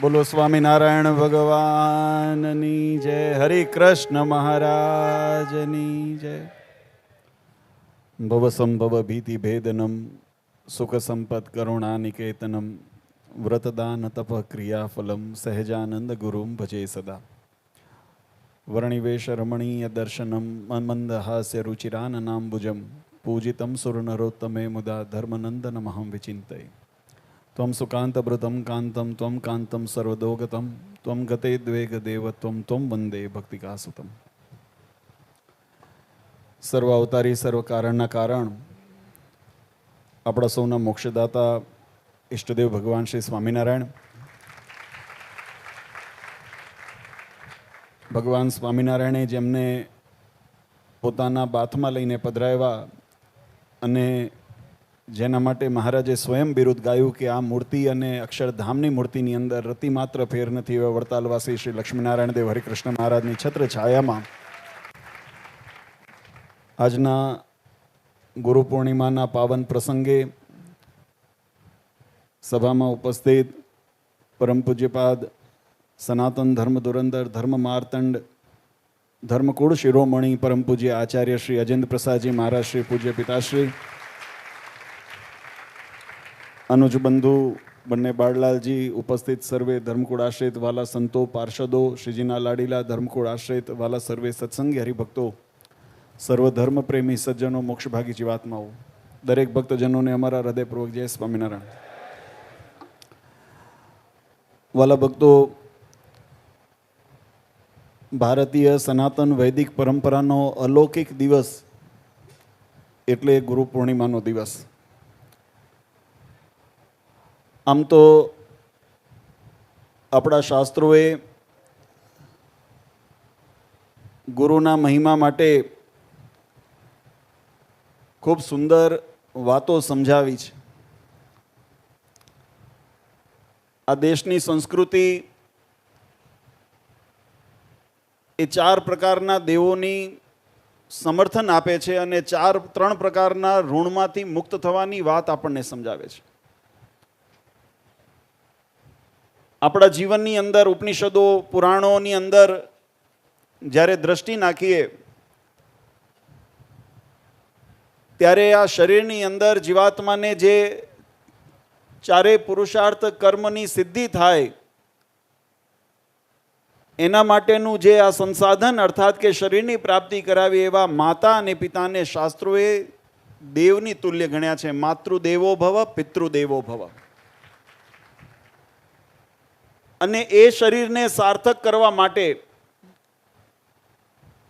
બોલો સ્વામિનારાયણ ભગવાનની જય. હરે કૃષ્ણ મહારાજની જય. ભવ સંભવ ભીતિ ભેદનમ, સુખ સંપત કરુણા નિકેતનમ, વ્રતદાન તપ ક્રિયાફલમ, સહેજાનંદ ગુરુમ ભજે સદા. વર્ણિવેશ રમણીય દર્શનમ મનમંદ હાસ્ય રુચિરાનનાંબુજમ, પૂજિતમ સુરનરોત્તમે મુદા ધર્મનંદનમહં વિચિંતય. ત્વમ સુકાંતભૃતમ કાંતમ ત્વમ કાંતમ સર્વદોગતમ ત્વમ ગતે દ્વેગ દેવ ત્વમ વંદે ભક્તિકાસુતમ સર્વ અવતારી સર્વ કારણના કારણ આપણા સૌના મોક્ષદાતા ઈષ્ટદેવ ભગવાન શ્રી સ્વામિનારાયણ ભગવાન સ્વામિનારાયણે જેમને પોતાના બાથમાં લઈને પધરાવ્યા અને જેના માટે મહારાજે સ્વયં બિરુદ ગાયું કે આ મૂર્તિ અને અક્ષરધામની મૂર્તિની અંદર રતિ માત્ર ફેર નથી. એવા વડતાલવાસી શ્રી લક્ષ્મીનારાયણ દેવ હરિકૃષ્ણ મહારાજની છત્ર છાયામાં આજના ગુરુ પૂર્ણિમાના પાવન પ્રસંગે સભામાં ઉપસ્થિત પરમ પૂજ્યપાદ સનાતન ધર્મ ધુરંધર ધર્મ માર્તંડ ધર્મકુળ શિરોમણી પરમ પૂજ્ય આચાર્ય શ્રી અજેન્દ્ર પ્રસાદજી, મહારાજ શ્રી પૂજ્ય પિતાશ્રી અનુજ બંધુ બંને બાળલાલજી ઉપસ્થિત સર્વે ધર્મકુળ આશ્રિત વાલા સંતો પાર્ષદો શ્રીજીના લાડીલા ધર્મકુળ આશ્રિત વાલા સર્વે સત્સંગી હરિભક્તો સર્વ ધર્મ પ્રેમી સજ્જનો મોક્ષભાગી જીવાત્માઓ દરેક ભક્તજનોને અમારા હૃદયપૂર્વક જય સ્વામિનારાયણ વાલા ભક્તો ભારતીય સનાતન વૈદિક પરંપરાનો અલૌકિક દિવસ એટલે ગુરુ પૂર્ણિમાનો દિવસ આમ તો આપણા શાસ્ત્રોએ ગુરુના મહિમા માટે ખૂબ સુંદર વાતો સમજાવી છે. આ દેશની સંસ્કૃતિ એ ચાર પ્રકારના દેવોની સમર્થન આપે છે અને ચાર, ત્રણ પ્રકારના ઋણમાંથી મુક્ત થવાની વાત આપણને સમજાવે છે. આપણા જીવનની અંદર, ઉપનિષદો, પુરાણોની અંદર જ્યારે દ્રષ્ટિ નાખીએ, ત્યારે આ શરીરની અંદર જીવાત્માને જે ચારે પુરુષાર્થ કર્મની સિદ્ધિ થાય, એના માટેનું જે આ સંસાધન અર્થાત કે શરીરની પ્રાપ્તિ કરાવી એવા માતા અને પિતાને શાસ્ત્રોએ દેવની તુલ્ય ગણ્યા છે. માતૃદેવો ભવ, પિતૃદેવો ભવ. અને એ શરીરને સાર્થક કરવા માટે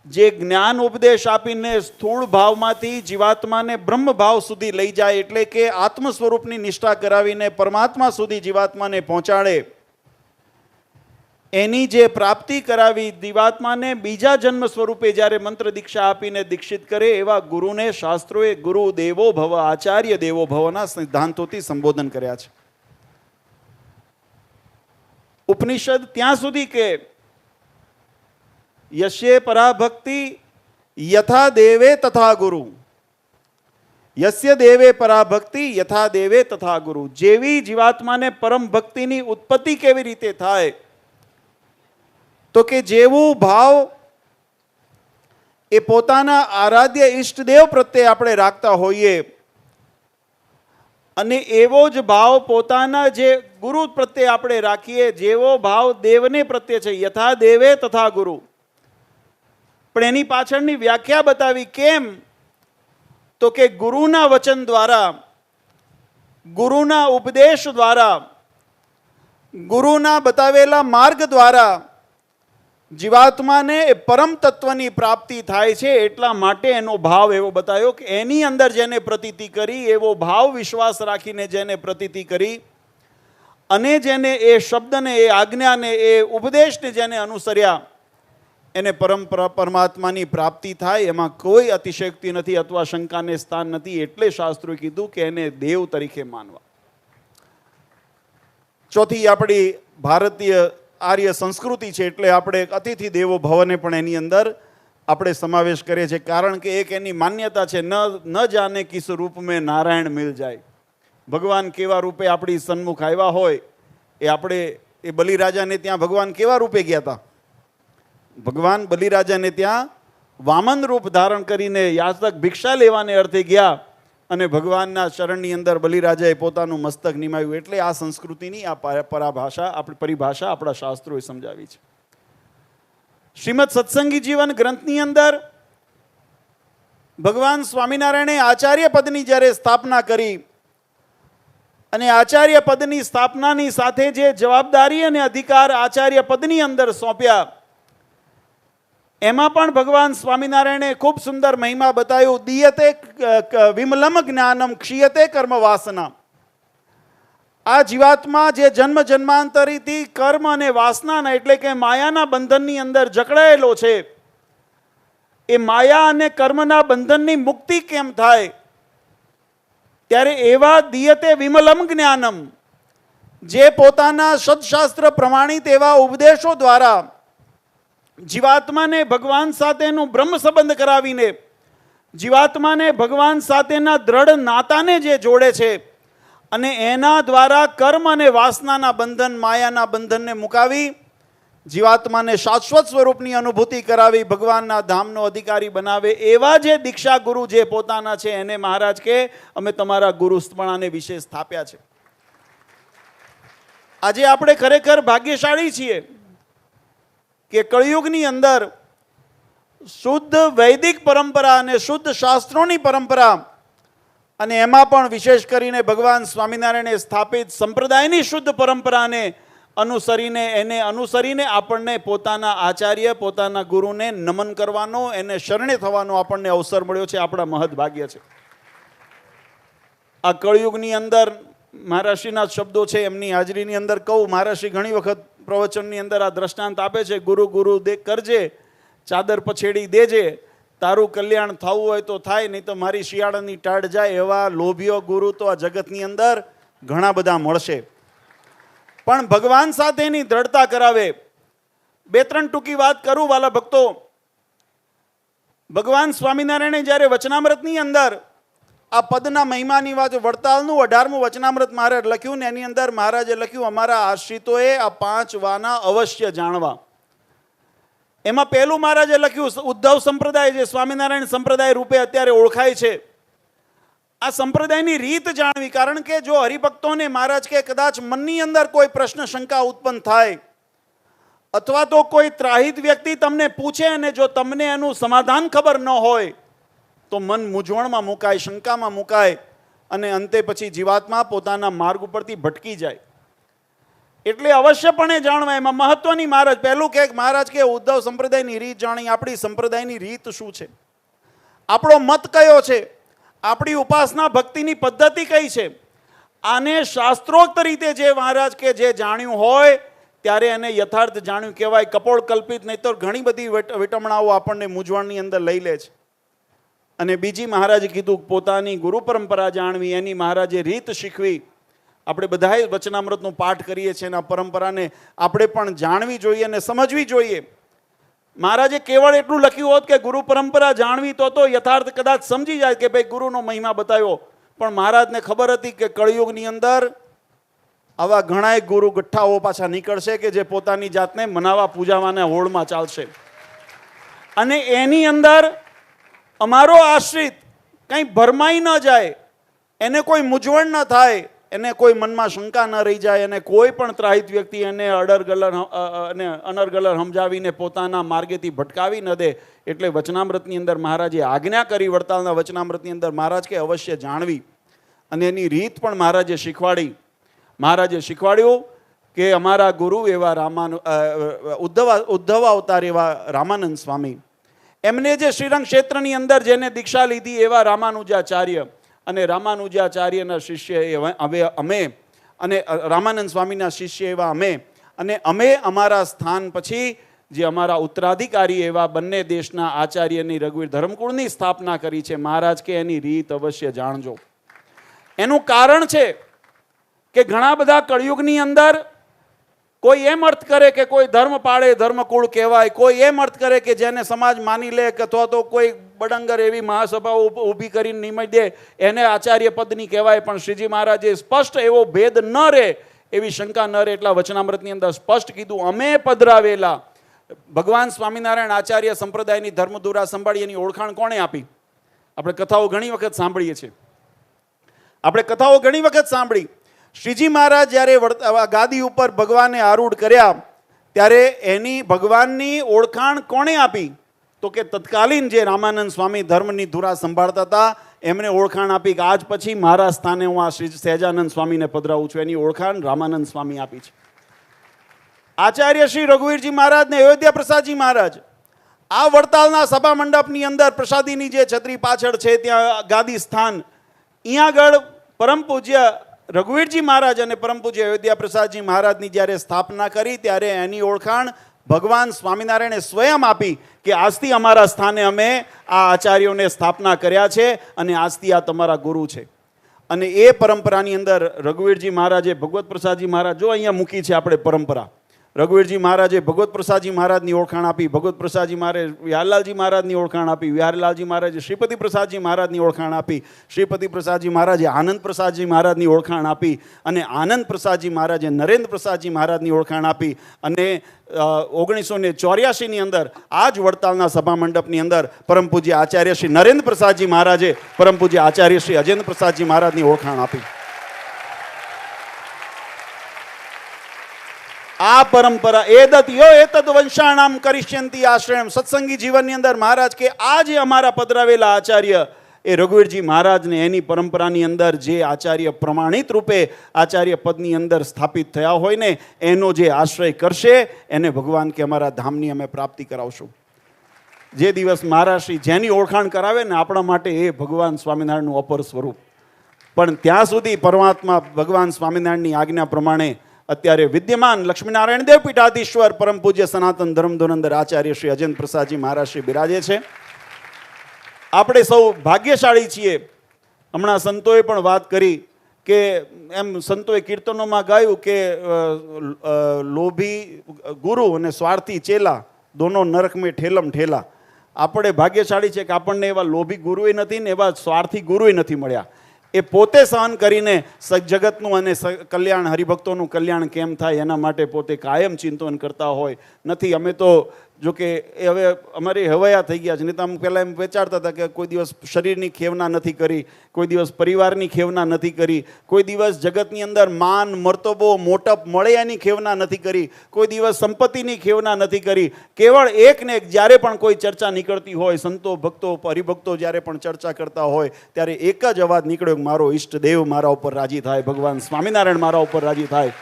જે જ્ઞાન ઉપદેશ આપીને સ્થૂળ ભાવમાંથી જીવાત્માને બ્રહ્મ ભાવ સુધી લઈ જાય એટલે કે આત્મ સ્વરૂપની નિષ્ઠા કરાવીને પરમાત્મા સુધી જીવાત્માને પહોંચાડે, એની જે પ્રાપ્તિ કરાવી દિવાત્માને બીજા જન્મ સ્વરૂપે જ્યારે મંત્ર દીક્ષા આપીને દીક્ષિત કરે એવા ગુરુને શાસ્ત્રોએ ગુરુ દેવો ભવ આચાર્ય દેવો ભવના સિદ્ધાંતોથી સંબોધન કર્યા છે. ઉપનિષદ ત્યાં સુધી કે યશે પરાભક્તિ યથા દેવે તથા ગુરુ. યસ્ય દેવે પરાભક્તિ યથા દેવે તથા ગુરુ. જેવી જીવાત્માને પરમ ભક્તિની ઉત્પત્તિ કેવી રીતે થાય? તો કે જેવું ભાવ એ પોતાના આરાધ્ય ઈષ્ટદેવ પ્રત્યે આપણે રાખતા હોઈએ અને એવો જ ભાવ પોતાના જે ગુરુ પ્રત્યે આપણે રાખીએ, જેવો ભાવ દેવને પ્રત્યે છે, યથા દેવે તથા ગુરુ. પણ એની પાછળની વ્યાખ્યા બતાવી કેમ? તો કે ગુરુના વચન દ્વારા, ગુરુના ઉપદેશ દ્વારા, ગુરુના બતાવેલા માર્ગ દ્વારા જીવાત્માને એ પરમ તત્વની પ્રાપ્તિ થાય છે એટલા માટે એનો ભાવ એવો બતાવ્યો કે એની અંદર જેને પ્રતીતિ કરી, એવો ભાવ વિશ્વાસ રાખીને જેને પ્રતીતિ કરી અને જેને એ શબ્દને, એ આજ્ઞાને, એ ઉપદેશને જેને અનુસર્યા, એને પરમ પરમાત્માની પ્રાપ્તિ થાય. એમાં કોઈ અતિશયોક્તિ નથી અથવા શંકાને સ્થાન નથી. એટલે શાસ્ત્રોએ કીધું કે એને દેવ તરીકે માનવા. ચોથી આપણી ભારતીય આર્ય સંસ્કૃતિ છે એટલે આપણે અતિથિ દેવો ભવને પણ એની અંદર આપણે સમાવેશ કરીએ છીએ. કારણ કે એક એની માન્યતા છે, ન ન જાને કિસ રૂપ મેં નારાયણ મિલ જાય. ભગવાન કેવા રૂપે આપણી સન્મુખ આવ્યા હોય, એ આપણે, એ બલિરાજાને ત્યાં ભગવાન કેવા રૂપે ગયા હતા ભગવાન બલિરાજાને ત્યાં વામન રૂપ ધારણ કરીને યાચક ભિક્ષા લેવાને અર્થે ગયા. અને ભગવાનના શરણની અંદર બલિરાજાએ પોતાનું મસ્તક નિમાયું એટલે આ સંસ્કૃતિની આ પરાભાષા, આપણી પરિભાષા આપણા શાસ્ત્રોએ સમજાવી છે. શ્રીમદ સત્સંગી જીવન ગ્રંથની અંદર ભગવાન સ્વામિનારાયણે આચાર્ય પદની જ્યારે સ્થાપના કરી અને આચાર્ય પદની સ્થાપનાની સાથે જે જવાબદારી અને અધિકાર આચાર્ય પદની અંદર સોંપ્યા એમાં પણ ભગવાન સ્વામિનારાયણે ખૂબ સુંદર મહિમા બતાવ્યું. દિયતે વિમલમ જ્ઞાનમ, ક્ષીયતે કર્મ વાસના આ જીવાત્મા જે જન્મ જન્માંતરીથી કર્મ અને વાસનાના એટલે કે માયાના બંધનની અંદર જકડાયેલો છે, એ માયા અને કર્મના બંધનની મુક્તિ કેમ થાય? ત્યારે એવા દિયતે વિમલમ જ્ઞાનમ, જે પોતાના સદશાસ્ત્ર પ્રમાણિત એવા ઉપદેશો દ્વારા જીવાત્માને ભગવાન સાથેનું બ્રહ્મ સંબંધ કરાવીને, જીવાત્માને ભગવાન સાથેના દ્રઢ નાતાને જે જોડે છે, અને એના દ્વારા કર્મ અને વાસનાના બંધન, માયાના બંધનને મુકાવી, જીવાત્માને શાશ્વત સ્વરૂપની અનુભૂતિ કરાવી, ભગવાનના ધામનો અધિકારી બનાવે, એવા જે દીક્ષા ગુરુ જે પોતાના છે, એને મહારાજ કે, અમે તમારા ગુરુસ્તપણાને વિશે સ્થાપ્યા છે. આજે આપણે ખરેખર ભાગ્યશાળી છીએ. કે કળિયુગની અંદર શુદ્ધ વૈદિક પરંપરા અને શુદ્ધ શાસ્ત્રોની પરંપરા અને એમાં પણ વિશેષ કરીને ભગવાન સ્વામિનારાયણે સ્થાપિત સંપ્રદાયની શુદ્ધ પરંપરાને અનુસરીને, એને અનુસરીને આપણને પોતાના આચાર્ય, પોતાના ગુરુને નમન કરવાનો, એને શરણે થવાનો આપણને અવસર મળ્યો છે, આપણા મહદ ભાગ્ય છે. આ કળયુગની અંદર મહારાષ્ટ્રીના શબ્દો છે, એમની હાજરીની અંદર કહું મહારાષ્ટ્રી ઘણી વખત પ્રવચનની અંદર આ દ્રષ્ટાંત આપે છે, ગુરુ ગુરુ, દે, કરજે, ચાદર પછેડી દેજે, તારું કલ્યાણ થવું હોય તો થાય, નહીં તો મારી શિયાળાની ટાળ જાય એવા લોભીઓ ગુરુ તો આ જગતની અંદર ઘણા બધા મળશે. પણ ભગવાન સાથેની દ્રઢતા કરાવે. બે, ત્રણ ટૂંકી વાત કરું, વાલા ભક્તો. ભગવાન સ્વામિનારાયણે જ્યારે વચનામૃતની અંદર આ પદના મહિમાની વાત વડતાલનું અઢારમું વચનામૃત મહારાજ લખ્યું ને એની અંદર મહારાજે લખ્યું, અમારા આશ્રિતોએ આ પાંચ વાના અવશ્ય જાણવા. એમાં પહેલું મહારાજે લખ્યું, ઉદ્ધવ સંપ્રદાય જે સ્વામિનારાયણ સંપ્રદાય રૂપે અત્યારે ઓળખાય છે. આ સંપ્રદાયની રીત જાણવી, કારણ કે જો હરિભક્તોને મહારાજ કે કદાચ મનની અંદર કોઈ પ્રશ્ન, શંકા ઉત્પન્ન થાય, અથવા તો કોઈ ત્રાહિત વ્યક્તિ તમને પૂછે અને જો તમને એનું સમાધાન ખબર ન હોય તો મન મૂંઝવણમાં મુકાય, શંકામાં મુકાય અને અંતે પછી જીવાત્મા પોતાના માર્ગ ઉપરથી ભટકી જાય. એટલે અવશ્યપણે જાણવા એમાં મહત્વની મહારાજ પહેલું કે મહારાજ કે ઉદ્ધવ સંપ્રદાયની રીત જાણી આપણી સંપ્રદાયની રીત શું છે? આપણો મત કયો છે? આપણી ઉપાસના ભક્તિની પદ્ધતિ કઈ છે? આને શાસ્ત્રોક્ત રીતે જે મહારાજ કે જે જાણ્યું હોય, ત્યારે એને યથાર્થ જાણ્યું કહેવાય. કપોળ કલ્પિત નહીં તો ઘણી બધી વિટમણાઓ આપણને મૂંઝવણની અંદર લઈ લે છે. અને બીજી મહારાજે કીધું, પોતાની ગુરુ પરંપરા જાણવી, એની મહારાજે રીત શીખવી. આપણે બધાએ વચનામૃતનો પાઠ કરીએ છીએ અને પરંપરાને. આપણે પણ જાણવી જોઈએ અને સમજવી જોઈએ. મહારાજે કેવળ એટલું લખ્યું હોત કે ગુરુ પરંપરા જાણવી તો તો યથાર્થ કદાચ સમજી જાય કે ભાઈ ગુરુનો મહિમા બતાવ્યો. પણ મહારાજને ખબર હતી કે કળિયુગની અંદર આવા ઘણાય ગુરુ ગઠ્ઠાઓ પાછા નીકળશે કે જે પોતાની જાતને મનાવા, પૂજાવાના હોળમાં ચાલશે. અને એની અંદર અમારો આશ્રિત કંઈ ભરમાઈ ન જાય, એને કોઈ મૂંઝવણ ન થાય, એને કોઈ મનમાં શંકા ન રહી જાય અને કોઈ પણ ત્રાહિત વ્યક્તિ એને અડરગલર અને અનરગલર સમજાવીને પોતાના માર્ગેથી ભટકાવી ન દે, એટલે વચનામૃતની અંદર મહારાજે આજ્ઞા કરી વડતાલના વચનામૃતની અંદર મહારાજ કે અવશ્ય જાણવી. અને એની રીત પણ મહારાજે શીખવાડી. મહારાજે શીખવાડ્યું કે અમારા ગુરુ એવા રામાન ઉદ્ધવ ઉદ્ધવ અવતાર એવા રામાનંદ સ્વામી. એમને જે શ્રીરંગ ક્ષેત્રની અંદર જેને દીક્ષા લીધી એવા રામાનુજાચાર્ય અને રામાનુજાચાર્યના શિષ્ય એવા હવે અમે અને રામાનંદ સ્વામીના શિષ્ય એવા અમે અને અમે અમારા સ્થાન પછી જે અમારા ઉત્તરાધિકારી એવા બંને દેશના આચાર્યની રઘુવીર ધર્મકુળની સ્થાપના કરી છે, મહારાજ કે એની રીત અવશ્ય જાણજો. એનું કારણ છે કે ઘણા બધા કળયુગની અંદર કોઈ એમ અર્થ કરે કે કોઈ ધર્મ પાળે, ધર્મકુળ કહેવાય, કોઈ એમ અર્થ કરે કે જેને સમાજ માની લે કે અથવા તો કોઈ બડંગર એવી મહાસભા ઊભી કરીને નિમય દે, એને આચાર્ય પદની કહેવાય. પણ શ્રીજી મહારાજે સ્પષ્ટ એવો ભેદ ન રહે એવી શંકા ન રહે એટલા વચનામૃતની અંદર સ્પષ્ટ કીધું. અમે પધરાવેલા. ભગવાન સ્વામિનારાયણ આચાર્ય સંપ્રદાયની ધર્મધુરા સંભાળી એની ઓળખાણ કોણે આપી? આપણે કથાઓ ઘણી વખત સાંભળીએ છીએ. આપણે કથાઓ ઘણી વખત સાંભળી. શ્રીજી મહારાજ જ્યારે ગાદી ઉપર ભગવાને આરૂઢ કર્યા, ત્યારે એની ભગવાનની ઓળખાણ કોણે આપી? તો કે તત્કાલીન જે રામાનંદ સ્વામી ધર્મની ધુરા સંભાળતા હતા, એમણે ઓળખાણ આપી કે આજ પછી મારા સ્થાને હું આ શ્રી સહેજાનંદ સ્વામીને પધરાવું છું. એની ઓળખાણ રામાનંદ સ્વામી આપી છે. આચાર્ય શ્રી રઘુવીરજી મહારાજ ને અયોધ્યા પ્રસાદજી મહારાજ, આ વડતાલના સભા મંડપની અંદર પ્રસાદીની જે છત્રી પાછળ છે, ત્યાં ગાદી સ્થાન અહીંયા આગળ પરમ પૂજ્ય રઘુવીરજી મહારાજ અને પરમ પૂજ્ય અયોધ્યા પ્રસાદજી મહારાજની જ્યારે સ્થાપના કરી, ત્યારે એની ઓળખાણ ભગવાન સ્વામિનારાયણે સ્વયં આપી કે આજથી અમારા સ્થાને અમે આ આચાર્યોને સ્થાપના કર્યા છે અને આજથી આ તમારા ગુરુ છે. અને એ પરંપરાની અંદર રઘુવીરજી મહારાજે ભગવત પ્રસાદજી મહારાજ જો અહીંયા મૂકી છે આપણે પરંપરા. રઘુવીરજી મહારાજે ભગવત પ્રસાદજી મહારાજની ઓળખાણ આપી, ભગવત પ્રસાદજી મહારાજ વ્યારલાલજી મહારાજની ઓળખાણ આપી, વ્યારલાલજી મહારાજે શ્રીપતિ પ્રસાદજી મહારાજની ઓળખાણ આપી, શ્રીપતિ પ્રસાદજી મહારાજે આનંદ પ્રસાદજી મહારાજની ઓળખાણ આપી અને આનંદ પ્રસાદજી મહારાજે નરેન્દ્ર પ્રસાદજી મહારાજની ઓળખાણ આપી અને ઓગણીસો ને ચોર્યાસીની અંદર આ જ વડતાલના સભા મંડપની અંદર પરમ પૂજ્ય આચાર્ય શ્રી નરેન્દ્ર પ્રસાદજી મહારાજે પરમ આચાર્ય શ્રી અજેન્દ્ર પ્રસાદજી મહારાજની ઓળખાણ આપી. આ પરંપરા એદત યો એતદ વંશાણામ કરિષ્યંતી આશ્રયમ. સત્સંગી જીવનની અંદર મહારાજ કે આ જે અમારા પધરાવેલા આચાર્ય એ રઘુવીરજી મહારાજને એની પરંપરાની અંદર જે આચાર્ય પ્રમાણિત રૂપે આચાર્ય પદની અંદર સ્થાપિત થયા હોય ને, એનો જે આશ્રય કરશે, એને ભગવાન કે અમારા ધામની અમે પ્રાપ્તિ કરાવશું. જે દિવસ મહારાશ્રી જેની ઓળખાણ કરાવે ને, આપણા માટે એ ભગવાન સ્વામિનારાયણનું અપર સ્વરૂપ. પણ ત્યાં સુધી પરમાત્મા ભગવાન સ્વામિનારાયણની આજ્ઞા પ્રમાણે અત્યારે વિદ્યમાન લક્ષ્મીનારાયણ દેવ પીઠાધીશ્વર પરમ પૂજ્ય સનાતન ધર્મ ધુરંધર આચાર્ય શ્રી અજંત પ્રસાદજી મહારાજ શ્રી બિરાજે છે. આપણે સૌ ભાગ્યશાળી છીએ. હમણાં સંતોએ પણ વાત કરી કે એમ સંતોએ કીર્તનોમાં ગાયું કે લોભી ગુરુ અને સ્વાર્થી ચેલા દોનો નરક મેં ઠેલમ ઠેલા. આપણે ભાગ્યશાળી છે કે આપણને એવા લોભી ગુરુએ નથી ને એવા સ્વાર્થી ગુરુએ નથી મળ્યા. એ પોતે સહન કરીને જગતનું અને કલ્યાણ, હરિભક્તોનું કલ્યાણ કેમ થાય એના માટે પોતે કાયમ ચિંતન કરતા હોય. નથી, અમે તો જો કે એ હવે અમારી હવાયા થઈ ગયા છે. નહીં તો આમ પહેલાં એમ વિચારતા હતા કે કોઈ દિવસ શરીરની ખેવના નથી કરી, કોઈ દિવસ પરિવારની ખેવના નથી કરી, કોઈ દિવસ જગતની અંદર માન, મર્તબો, મોટપ મળે એની ખેવના નથી કરી, કોઈ દિવસ સંપત્તિની ખેવના નથી કરી. કેવળ એક ને એક જ્યારે પણ કોઈ ચર્ચા નીકળતી હોય, સંતો, ભક્તો, હરિભક્તો જ્યારે પણ ચર્ચા કરતા હોય, ત્યારે એક જ અવાજ નીકળ્યો મારો ઈષ્ટદેવ મારા ઉપર રાજી થાય, ભગવાન સ્વામિનારાયણ મારા ઉપર રાજી થાય.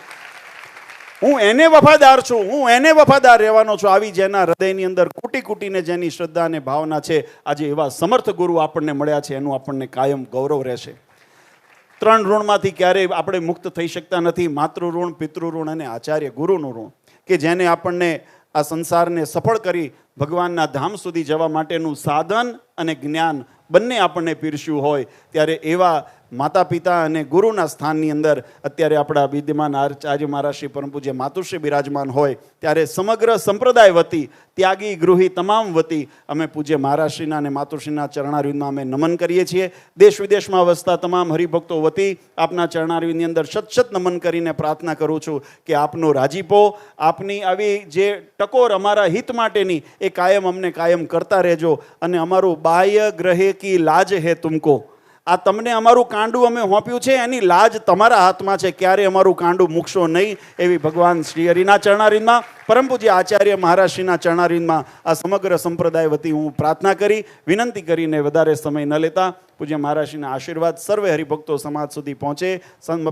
હું એને વફાદાર છું, હું એને વફાદાર રહેવાનો છું. આવી જેના હૃદયની અંદર કૂટી કૂટીને જેની શ્રદ્ધા અને ભાવના છે, આજે એવા સમર્થ ગુરુ આપણને મળ્યા છે, એનું આપણને કાયમ ગૌરવ રહેશે. ત્રણ ઋણમાંથી ક્યારેય આપણે મુક્ત થઈ શકતા નથી માતૃ ઋણ અને આચાર્ય ગુરુનું ઋણ, કે જેને આપણને આ સંસારને સફળ કરી ભગવાનના ધામ સુધી જવા માટેનું સાધન અને જ્ઞાન બંને આપણને પીરસ્યું હોય, ત્યારે એવા માતા પિતા અને ગુરુના સ્થાનની અંદર અત્યારે આપણા વિદ્યમાન આચાર્ય મહારાજ શ્રી પરમ પૂજ્ય માતુશ્રી બિરાજમાન હોય, ત્યારે સમગ્ર સંપ્રદાય વતી, ત્યાગી ગૃહી તમામ વતી, અમે પૂજ્ય મહારાજશ્રીના અને માતુશ્રીના ચરણારવિંદમાં અમે નમન કરીએ છીએ. દેશ વિદેશમાં વસતા તમામ હરિભક્તો વતી, આપના ચરણારવિંદની અંદર સત સત નમન કરીને પ્રાર્થના કરું છું કે આપનો રાજીપો, આપની આવી જે ટકોર અમારા હિત માટેની, એ કાયમ અમને કાયમ કરતા રહેજો અને અમારું બાહ્ય ગ્રહે કી લાજ હે તુમકો. આ તમને અમારું કાંડું અમે હોંપ્યું છે, એની લાજ તમારા હાથમાં છે, ક્યારે અમારું કાંડું મૂકશો નહીં એવી ભગવાન શ્રી હરિના ચરણારીંદમાં પરમ પૂજ્ય આચાર્ય મહારાજશ્રીના ચરણારીંદમાં આ સમગ્ર સંપ્રદાય વતી હું પ્રાર્થના કરી, વિનંતી કરીને વધારે સમય ન લેતા પૂજ્ય મહારાજશ્રીના આશીર્વાદ સર્વે હરિભક્તો સમાજ સુધી પહોંચે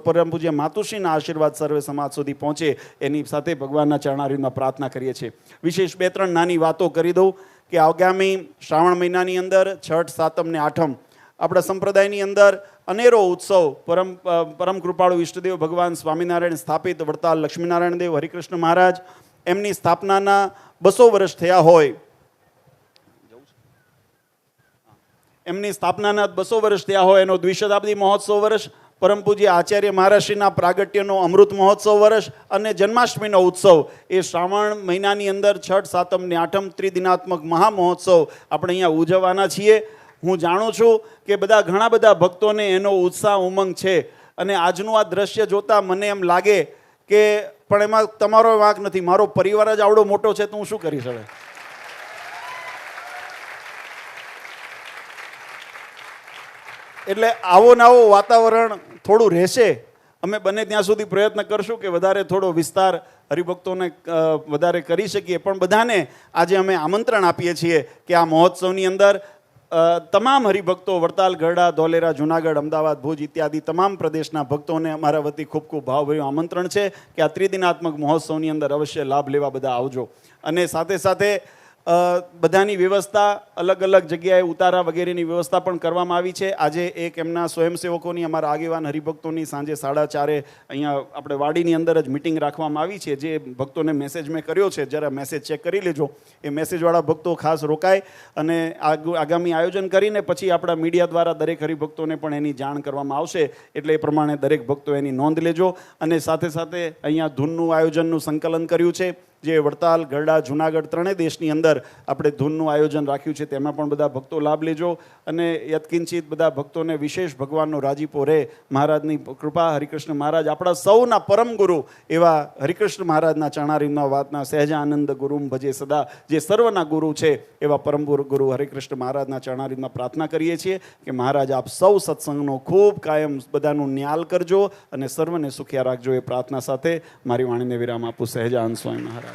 પરમ પૂજ્ય માતુશ્રીના આશીર્વાદ સર્વે સમાજ સુધી પહોંચે, એની સાથે ભગવાનના ચરણારીંદમાં પ્રાર્થના કરીએ છીએ. વિશેષ બે ત્રણ નાની વાતો કરી દઉં કે આગામી શ્રાવણ મહિનાની અંદર, છઠ, સાતમ ને આઠમ આપણા સંપ્રદાયની અંદર અનેરો ઉત્સવ, પરમ પરમ કૃપાળુ ઈષ્ટદેવ ભગવાન સ્વામિનારાયણ સ્થાપિત, વડતાલ લક્ષ્મીનારાયણ દેવ, હરિકૃષ્ણ મહારાજ, એમની સ્થાપનાના બસો વર્ષ થયા હોય. એમની સ્થાપનાના બસો વર્ષ થયા હોય, એનો દ્વિશતાબ્દી મહોત્સવ વર્ષ, પરમ પૂજ્ય આચાર્ય મહારાષ્ટ્રીના પ્રાગટ્યનો અમૃત મહોત્સવ વર્ષ અને જન્માષ્ટમીનો ઉત્સવ. એ શ્રાવણ મહિનાની અંદર છઠ, સાતમ ને આઠમ ત્રિદિનાત્મક મહામહોત્સવ આપણે અહીંયા ઉજવવાના છીએ. હું જાણું છું કે બધા ઘણા બધા ભક્તોને એનો ઉત્સાહ ઉમંગ છે. અને આજનું આ દ્રશ્ય જોતા મને એમ લાગે કે પણ એમાં તમારો વાંક નથી. મારો પરિવાર જ આવડો મોટો છે તો હું શું કરી શકે એટલે આવો નાવો વાતાવરણ થોડું રહેશે. અમે બને ત્યાં સુધી પ્રયત્ન કરશું કે વધારે થોડો વિસ્તાર હરિભક્તોને વધારે કરી શકીએ. પણ બધાને આજે અમે આમંત્રણ આપીએ છીએ કે આ મહોત્સવની અંદર તમામ હરિભક્તો વડતાલ, ગરડા, ધોલેરા, જુનાગઢ, અમદાવાદ, ભુજ ઇત્યાદિ તમામ પ્રદેશના ભક્તોને અમારા વતી ખૂબ ખૂબ ભાવભર્યું આમંત્રણ છે કે આ ત્રિદિનાત્મક મહોત્સવની અંદર અવશ્ય લાભ લેવા બધા આવજો. અને સાથે સાથે બધાની વ્યવસ્થા અલગ અલગ જગ્યાએ ઉતારા વગેરેની વ્યવસ્થા પણ કરવામાં આવી છે. આજે એક એમના સ્વયંસેવકોની, અમારા આગેવાન હરિભક્તોની સાંજે સાડા ચારે અહીંયા આપણે વાડીની અંદર જ મિટિંગ રાખવામાં આવી છે. જે ભક્તોને મેસેજ મેં કર્યો છે, જરા મેસેજ ચેક કરી લેજો. એ મેસેજવાળા ભક્તો ખાસ રોકાય અને આગ- આગામી આયોજન કરીને પછી આપણા મીડિયા દ્વારા દરેક હરિભક્તોને પણ એની જાણ કરવામાં આવશે. એટલે એ પ્રમાણે દરેક ભક્તો એની નોંધ લેજો. અને સાથે સાથે અહીંયા ધૂનનું આયોજનનું સંકલન કર્યું છે. જે વડતાલ, ગરડા, જુનાગઢ ત્રણેય દેશની અંદર આપણે ધૂનનું આયોજન રાખ્યું છે, તેમાં પણ બધા ભક્તો લાભ લેજો. અને યત્કિંચિત બધા ભક્તોને વિશેષ ભગવાનનો રાજીપો રહે મહારાજની કૃપા, હરિકૃષ્ણ મહારાજ આપણા સૌના પરમ ગુરુ એવા હરિકૃષ્ણ મહારાજના ચણારીમના વાતના સહેજાનંદ ગુરુમ ભજે સદા. જે સર્વના ગુરુ છે, એવા પરમ ગુરુ હરિકૃષ્ણ મહારાજના ચણારીમાં પ્રાર્થના કરીએ છીએ કે મહારાજ આપ સૌ સત્સંગનો ખૂબ કાયમ બધાનું ન્યાલ કરજો અને સર્વને સુખિયા રાખજો એ પ્રાર્થના સાથે. મારી વાણીને વિરામ આપું. સહેજાન સ્વામી મહારાજ.